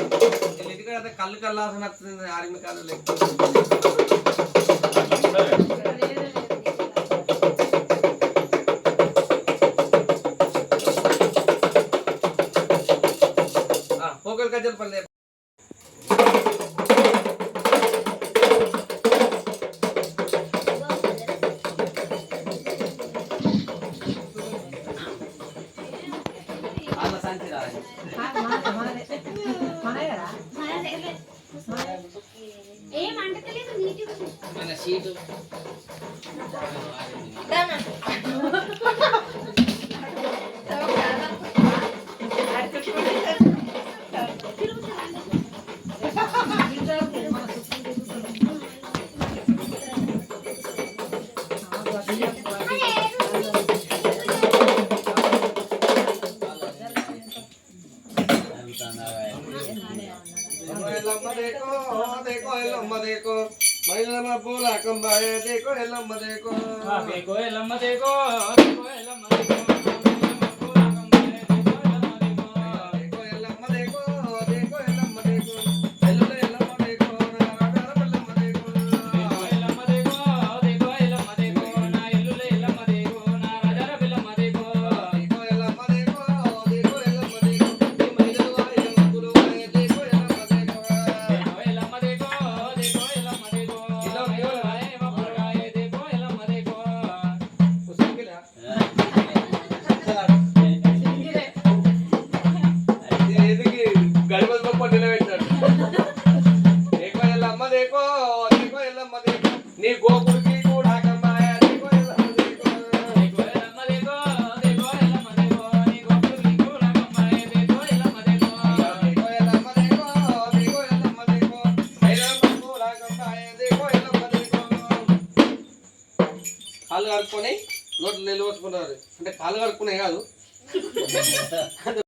వీళ్ళు ఎందుకంటే కళ్ళు కళ్ళాల్సిన వస్తుంది ఆర్మీ కాదు పోకలు కజ్జల పల్లె అలా సంచి రాదు ఏం అంటలేదు నీటి ఎల్లమ్మ దేకో దేకో ఎల్లమ్మ దేకో మైలమ్మ పూల కంబాయ దేకో ఎల్లమ్మ దేకో దేకో ఎల్లమ్మ దేకో దేకో కాళ్ళు కడుక్కొని నోట్లు నిలబెట్టుకున్నారు అంటే కాళ్ళు కడుక్కునే కాదు.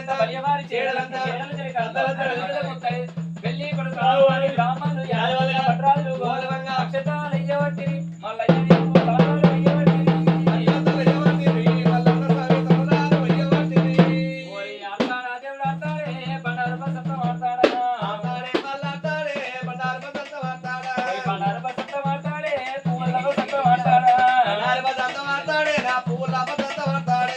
చేడలంతా బలియవారి చేడలంతా చేడలు జరిగి అందరూ వెళ్ళి కొడుకు రామాలు యాదవాలు పట్రాలు అక్షతాలు అయ్యవట్టివి మళ్ళీ మాట్లాడే నా పువ్వుల అబద్ధంతో మాట్లాడే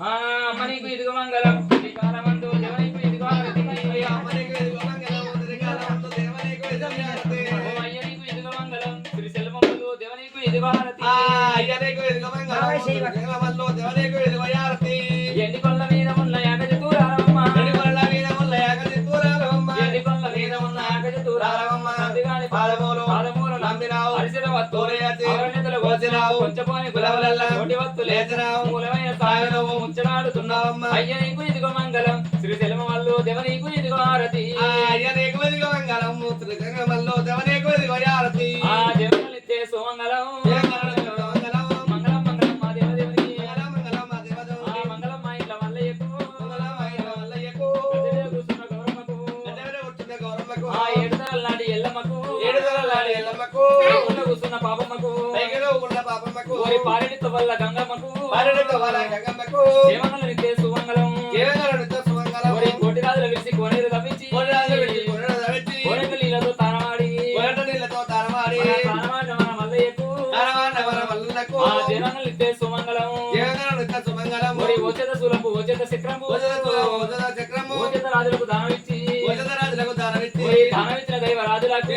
మనకు ఇదిగో మంగళం. కాలమందు దేవనకు ఇదిగో మనకు మంగళం. కాలమందు దేవనకు ఇదిగో అయ్యనకు ఇదిగో మంగళం. శ్రీ సెల్వములు దేవనకు ఇదిగో హారతి అయ్యనకు ఇదిగో మంగళం కాలమందు దేవనకు ఇదిగో హారతి ఎన్ని అయ్య నీకు ఇదిగో మంగళం శ్రీశైలం వాళ్ళు దేవ నీకు ఇదిగో హారతి ఆ అయ్యనేకు ఎదుగు మంగళం జగమల్లో దేవనేకు ఎదుగు యారతి ఆ దేవతలిత్తే సుమంగళం మంగళం మంగళం మంగళం మా దేవదేవునికి మంగళం మంగళం మా ఆ దేవదేవునికి మంగళం మా ఇంట్లో వల్లయ్యకు మంగళం ఆయన వల్లయ్యకు నిత్తే సుమంగళం. జీవనాడుతో సుమంగళం. ఓరి ఓచేత సూలపు ఓచేత చక్రము. భోజనతో భోజన చక్రము. ఓచేత రాజులకు దానం ఇచ్చి భోజన రాజులకు దానమిచ్చి. ఓరి దానం ఇచ్చిన దైవ రాజులకు.